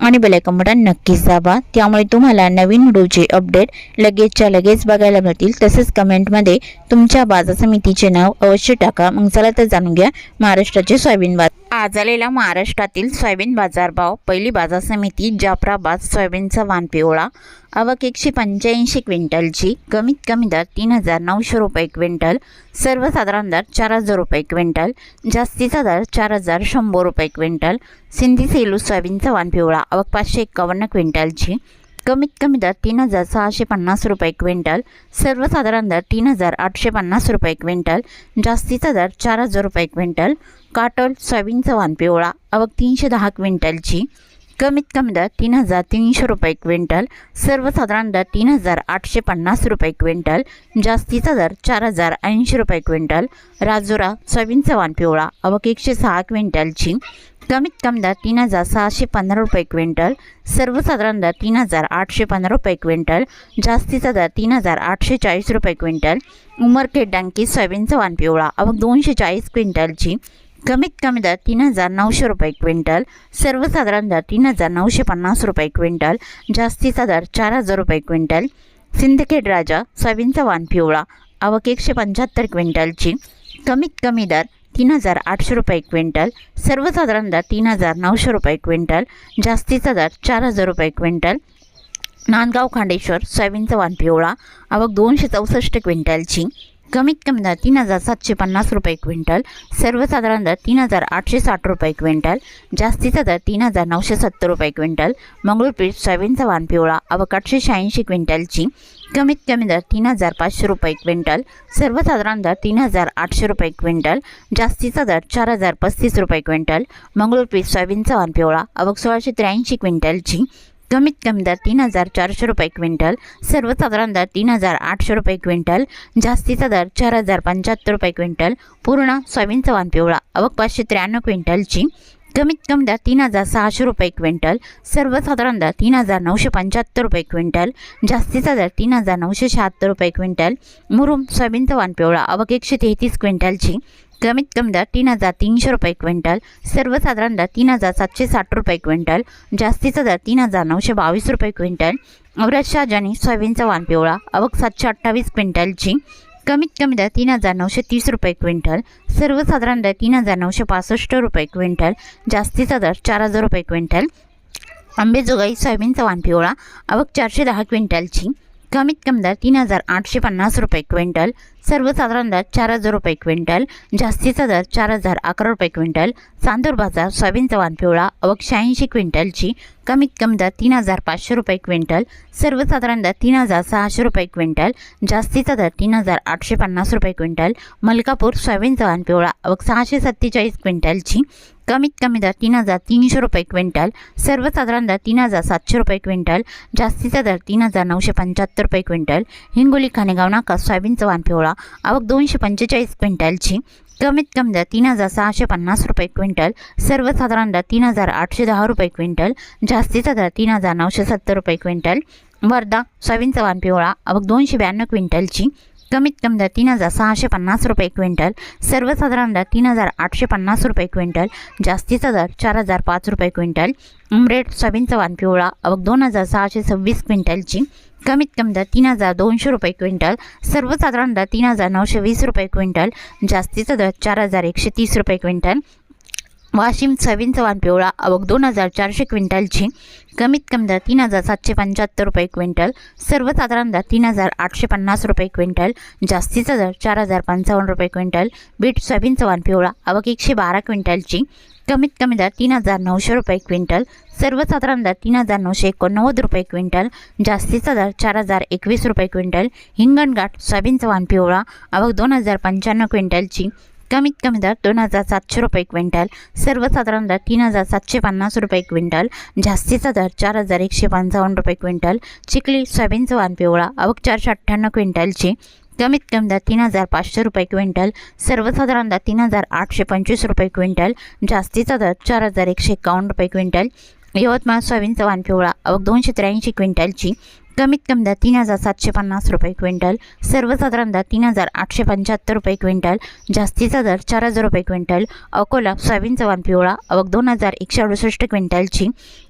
आणि bell icon button नक्कीच दाबा. त्यामुळे तुम्हाला नवीन व्हिडिओचे अपडेट लगेचच्या लगेच बघायला मिळतील. तसेच कमेंटमध्ये तुमच्या बाजार समितीचे नाव अवश्य टाका. मग चला तर जाणून घ्या महाराष्ट्राचे सोयाबीन बाजार. आज आलेला महाराष्ट्रातील सोयाबीन बाजारभाव. पहिली बाजार समिती जाफराबाद सोयाबीनचा वाण पिवळा आवक एकशे पंच्याऐंशी क्विंटलची. कमीत कमी दर तीन हजार नऊशे रुपये क्विंटल. सर्वसाधारण दर चार हजार रुपये क्विंटल. जास्तीचा दर चार हजार शंभर रुपये क्विंटल. सिंधी सेलू सोयाबीनचा वाण पिवळा आवक पाचशे एक्कावन्न क्विंटलची. कमीत कमी दर तीन हजार सहाशे पन्नास रुपये क्विंटल. सर्वसाधारण दर तीन हजार आठशे पन्नास रुपये क्विंटल. जास्तीचा दर चार हजार रुपये क्विंटल. काटोल सोयाबीनचा वाण पिवळा आवक तीनशे दहा क्विंटलची. कमीत कमी दर तीन हजार तीनशे रुपये क्विंटल. सर्वसाधारण दर तीन हजार आठशे पन्नास रुपये क्विंटल. जास्तीचा दर चार हजार ऐंशी रुपये क्विंटल. राजुरा सोयाबीनचा वाण पिवळा आवक एकशे सहा क्विंटलची. कमीत कमी दर तीन हजार सहाशे पंधरा रुपये क्विंटल सर्वसाधारण दर तीन हजार आठशे पंधरा रुपये क्विंटल जास्तीचा दर तीन हजार आठशे चाळीस रुपये क्विंटल उमरखेड डांकी सोयाबीनचा वाण पिवळा अवघ दोनशे चाळीस क्विंटलची कमीत कमी दर तीन हजार नऊशे रुपये क्विंटल सर्वसाधारण दर तीन हजार नऊशे पन्नास रुपये क्विंटल जास्तीचा दर चार हजार रुपये क्विंटल सिंदखेड राजा सोयाबीनचा वाण पिवळा आवक एकशे पंच्याहत्तर क्विंटलची कमीत कमी दर तीन हजार आठशे रुपये क्विंटल सर्वसाधारण दर तीन हजार नऊशे रुपये क्विंटल जास्तीचा दर चार हजार रुपये क्विंटल नांदगाव खांडेश्वर सोयाबीनचा वाण पिवळा आवक दोनशे चौसष्ट क्विंटलची कमीत कमी दर तीन हजार सातशे पन्नास रुपये क्विंटल सर्वसाधारण दर तीन हजार आठशे साठ रुपये क्विंटल जास्तीचा दर तीन हजार नऊशे सत्तर रुपये क्विंटल मंगळूरपीठ सोयाबीनचा वाण पिवळा आवक आठशे शहाऐंशी क्विंटलची कमीत कमी दर तीन हजार पाचशे रुपये क्विंटल सर्वसाधारण दर तीन हजार आठशे रुपये क्विंटल जास्तीचा दर चार हजार पस्तीस रुपये क्विंटल मंगळूरपीठ सोयाबीनचा वाण पिवळा अवघ सोळाशे त्र्याऐंशी क्विंटलची कमीत कमी दर तीन हजार चारशे रुपये क्विंटल सर्वसाधारण दर तीन हजार आठशे रुपये क्विंटल जास्तीचा दर चार हजार पंच्याहत्तर रुपये क्विंटल पूर्ण सोयाबीनचा वाण पिवळा अवघ पाचशे त्र्याण्णव क्विंटलची कमीत कमी दर तीन हजार सहाशे रुपये क्विंटल सर्वसाधारण दर तीन हजार नऊशे पंच्याहत्तर रुपये क्विंटल जास्तीचा दर तीन हजार नऊशे शहात्तर रुपये क्विंटल मुरुम सोयाबीनचा वानपिवळा आवक एकशे तेहतीस क्विंटलची कमीत कमी दर तीन हजार तीनशे रुपये क्विंटल सर्वसाधारण दर तीन हजार सातशे साठ रुपये क्विंटल जास्तीचा दर तीन हजार नऊशे बावीस रुपये क्विंटल औरत शाहजानी सोयाबीनचा वान पिवळा आवक सातशे अठ्ठावीस क्विंटलची कमीत कमी दर तीन हजार नऊशे तीस रुपये क्विंटल सर्वसाधारण दर तीन हजार नऊशे पासष्ट रुपये क्विंटल जास्तीचा दर चार हजार रुपये क्विंटल. आंबेजोगाई सोयाबीनचा वाण पिवळा आवक चारशे दहा क्विंटलची कमीत कमी दर तीन हजार आठशे पन्नास रुपये क्विंटल. सर्वसाधारण दर चार हजार रुपये क्विंटल जास्तीचा दर चार हजार अकरा रुपये क्विंटल चांदूर बाजार सोयाबीनचा वाण पिवळा आवक शहाऐंशी क्विंटलची कमीत कमी दर तीन हजार पाचशे रुपये क्विंटल सर्वसाधारण दर तीन हजार सहाशे रुपये क्विंटल जास्तीचा दर तीन हजार आठशे पन्नास रुपये क्विंटल मलकापूर सोयाबीनचा वाण पिवळा आवक सहाशे सत्तेचाळीस क्विंटलची कमीत कमी दर तीन हजार तीनशे रुपये क्विंटल सर्वसाधारण दर तीन हजार सातशे रुपये क्विंटल जास्तीचा दर तीन हजार नऊशे पंच्याहत्तर रुपये क्विंटल हिंगोली खानेगाव नाका सोयाबीनचा वाण पिवळा आवक दोनशे पंचेचाळीस क्विंटलची. कमीत कमी दर तीन हजार सहाशे पन्नास रुपये क्विंटल. सर्वसाधारण दर तीन हजार आठशे दहा रुपये क्विंटल. जास्तीचा दर तीन हजार नऊशे सत्तर रुपये क्विंटल. वर्धा सोयाबीनचा वाण पिवळा. आवक दोनशे ब्याण्णव क्विंटलची. कमीत कमी दर तीन हजार सहाशे पन्नास रुपये क्विंटल सर्वसाधारण दर तीन हजार आठशे पन्नास रुपये क्विंटल जास्तीचा दर चार हजार पाच रुपये क्विंटल उमरेड सोयाबीनचा वाण पिवळा अवघ दोन हजार सहाशे सव्वीस क्विंटलची कमीत कमी दर तीन हजार दोनशे रुपये क्विंटल सर्वसाधारण दर तीन हजार नऊशे वीस रुपये क्विंटल जास्तीचा दर चार हजार एकशे तीस रुपये क्विंटल वाशिम सोयाबीनचा चवान पिवळा आवक दोन हजार चारशे क्विंटलची. कमीत कमी दर तीन हजार सातशे पंच्याहत्तर रुपये क्विंटल. सर्वसाधारण दर तीन हजार आठशे पन्नास रुपये क्विंटल. जास्तीचा दर चार हजार पंचावन्न रुपये क्विंटल. बीट सोयाबीन चवान पिवळा आवक एकशे बारा क्विंटलची. कमीत कमी दर तीन हजार नऊशे रुपये क्विंटल. सर्वसाधारण दर तीन हजार नऊशे एकोणनव्वद रुपये क्विंटल. जास्तीचा दर चार हजार एकवीस रुपये क्विंटल. हिंगणघाट सोयाबीन चवान पिवळा आवक दोन हजार पंच्याण्णव क्विंटलची. कमीत कमी दर दोन हजार सातशे रुपये क्विंटल सर्वसाधारण दर तीन हजार सातशे पन्नास रुपये क्विंटल जास्तीचा दर चार हजार एकशे पंचावन्न रुपये क्विंटल चिखली सोयाबीनचं वाण पिवळा अवक चारशे अठ्ठ्याण्णव क्विंटलची कमीत कमी दर तीन हजार पाचशे रुपये क्विंटल सर्वसाधारण दर तीन हजार आठशे पंचवीस रुपये क्विंटल जास्तीचा दर चार हजार एकशे एकावन्न रुपये क्विंटल यवतमाळ सोयाबीनचा वाण पिवळा अवक दोनशे त्र्याऐंशी क्विंटलची कमीत कमी दर तीन हजार सातशे पन्नास रुपये क्विंटल सर्वसाधारण दर तीन हजार आठशे पंच्याहत्तर रुपये क्विंटल जास्तीचा दर चार हजार रुपये क्विंटल अकोला सोयाबीनचा वाण पिवळा अवघ दोन हजार एकशे अडुसष्ट क्विंटलची.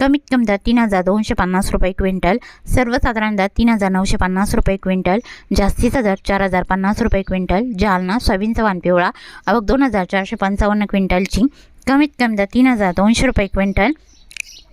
कमीत कमी दर तीन हजार दोनशे पन्नास रुपये क्विंटल सर्वसाधारण दर तीन हजार नऊशे पन्नास रुपये क्विंटल जास्तीचा दर चार हजार पन्नास रुपये क्विंटल जालना सोयाबीनचा वाण पिवळा अवघ दोन हजार चारशे पंचावन्न क्विंटलची. कमीत कमी दर तीन हजार दोनशे रुपये क्विंटल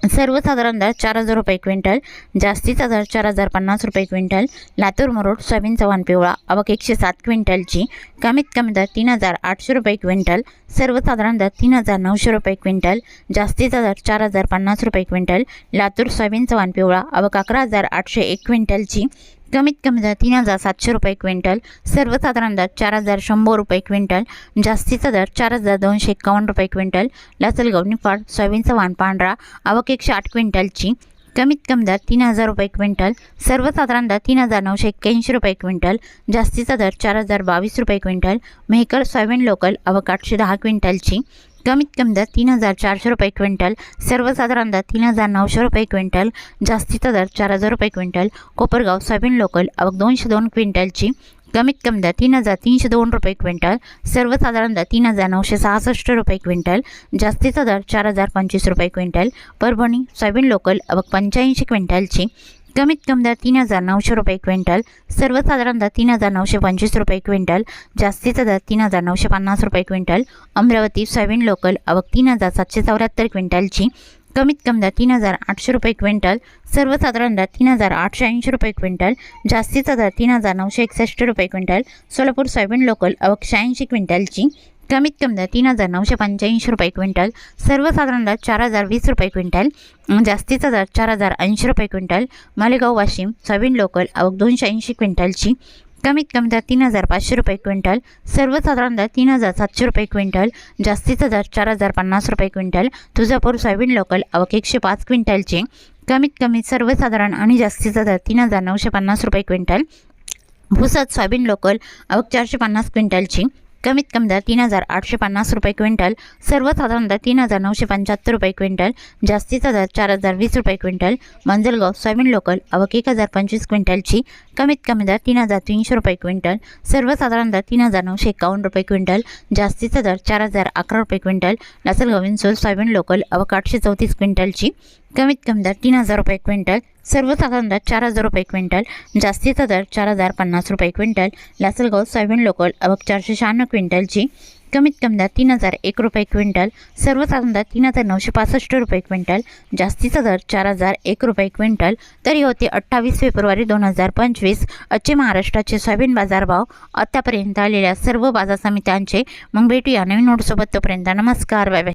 सर्वसाधारण दर चार हजार रुपये क्विंटल जास्तीचा दर चार हजार पन्नास रुपये क्विंटल लातूर मरोड सोयाबीन चव्हाण पिवळा अवक एकशे सात क्विंटलची कमीत कमी दर तीन हजार आठशे रुपये क्विंटल सर्वसाधारण दर तीन हजार नऊशे रुपये क्विंटल जास्तीचा दर चार हजार पन्नास रुपये क्विंटल लातूर सोयाबीन चव्हाण पिवळा अवक अकरा हजार आठशे एक क्विंटलची कमीत कमी दर तीन हजार सातशे रुपये क्विंटल सर्वसाधारण दर चार हजार शंभर रुपये क्विंटल जास्तीचा दर चार हजार दोनशे एक्कावन्न रुपये क्विंटल लासलगाव निफाड सोयाबीनचा वाण पांढरा आवक एकशे आठ क्विंटलची कमीत कमी दर तीन हजार रुपये क्विंटल सर्वसाधारण दर तीन हजार नऊशे एक्क्याऐंशी रुपये क्विंटल जास्तीचा दर चार हजार बावीस रुपये क्विंटल मेहकर सोयाबीन लोकल आवक आठशे दहा क्विंटलची कमीत कमी दर तीन हजार चारशे रुपये क्विंटल सर्वसाधारण दर तीन हजार नऊशे रुपये क्विंटल जास्तीचा दर चार हजार रुपये क्विंटल कोपरगाव सोयाबीन लोकल अवघ दोनशे दोन क्विंटलची कमीत कमी दर तीन हजार तीनशे दोन रुपये क्विंटल सर्वसाधारण दर तीन हजार नऊशे सहासष्ट रुपये क्विंटल जास्तीचा दर चार हजार पंचवीस रुपये क्विंटल परभणी सोयाबीन लोकल अवघ पंच्याऐंशी क्विंटलची कमीत कमी दर तीन हजार नऊशे रुपये क्विंटल सर्वसाधारण दर तीन हजार नऊशे पंचवीस रुपये क्विंटल जास्तीचा दर तीन हजार नऊशे पन्नास रुपये क्विंटल अमरावती सोयाबीन लोकल आवक तीन हजार सातशे चौऱ्याहत्तर क्विंटलची कमीत कमी दर तीन हजार आठशे रुपये क्विंटल सर्वसाधारण दर तीन हजार आठशे ऐंशी रुपये क्विंटल जास्तीचा दर तीन हजार नऊशे एकसष्ट रुपये क्विंटल सोलापूर सोयाबीन लोकल अवघ शहाऐंशी क्विंटलची कमीत कमी दर तीन हजार नऊशे पंच्याऐंशी रुपये क्विंटल सर्वसाधारण दर चार हजार वीस रुपये क्विंटल जास्तीचा दर चार हजार ऐंशी रुपये quintal Malegaon Washim soybean local आवक दोनशे ऐंशी क्विंटलची. कमीत कमी दर तीन हजार पाचशे रुपये क्विंटल सर्वसाधारण दर तीन हजार सातशे रुपये क्विंटल जास्तीचा दर चार हजार पन्नास रुपये क्विंटल तुळजापूर सोयाबीन लोकल आवक एकशे पाच क्विंटलची. कमीत कमी सर्वसाधारण आणि जास्तीचा दर तीन हजार नऊशे पन्नास रुपये क्विंटल भुसात सोयाबीन लोकल आवक चारशे पन्नास क्विंटलची. कमीत कमी दर तीन हजार आठशे पन्नास रुपये क्विंटल सर्वसाधारण दर तीन हजार नऊशे पंच्याहत्तर रुपये क्विंटल जास्तीचा दर चार हजार वीस रुपये क्विंटल मंजलगाव सोयाबीन लोकल अवक एक हजार पंचवीस क्विंटलची कमीत कमी दर तीन हजार तीनशे रुपये क्विंटल सर्वसाधारण दर तीन हजार नऊशे एकावन्न रुपये क्विंटल जास्तीचा दर चार हजार अकरा रुपये क्विंटल लासलगाव विंचोल सोयाबीन लोकल अवक आठशे चौतीस क्विंटलची कमीत कमी दर तीन हजार रुपये क्विंटल सर्वसाधारण दर चार हजार रुपये क्विंटल जास्तीचा दर चार हजार पन्नास रुपये क्विंटल लासलगाव सोयाबीन लोकल अवक चारशे शहाण्णव क्विंटलची कमीत कमी दर तीन हजार एक रुपये क्विंटल सर्वसाधारण दर तीन हजार नऊशे पासष्ट रुपये क्विंटल जास्तीचा दर चार हजार एक रुपये क्विंटल. तरी होते अठ्ठावीस फेब्रुवारी दोन हजार पंचवीस आजचे महाराष्ट्राचे सोयाबीन बाजारभाव आतापर्यंत आलेल्या सर्व बाजार समित्यांचे. मग भेटूया नवीन नोटसोबत. तोपर्यंत नमस्कार बाय बाय.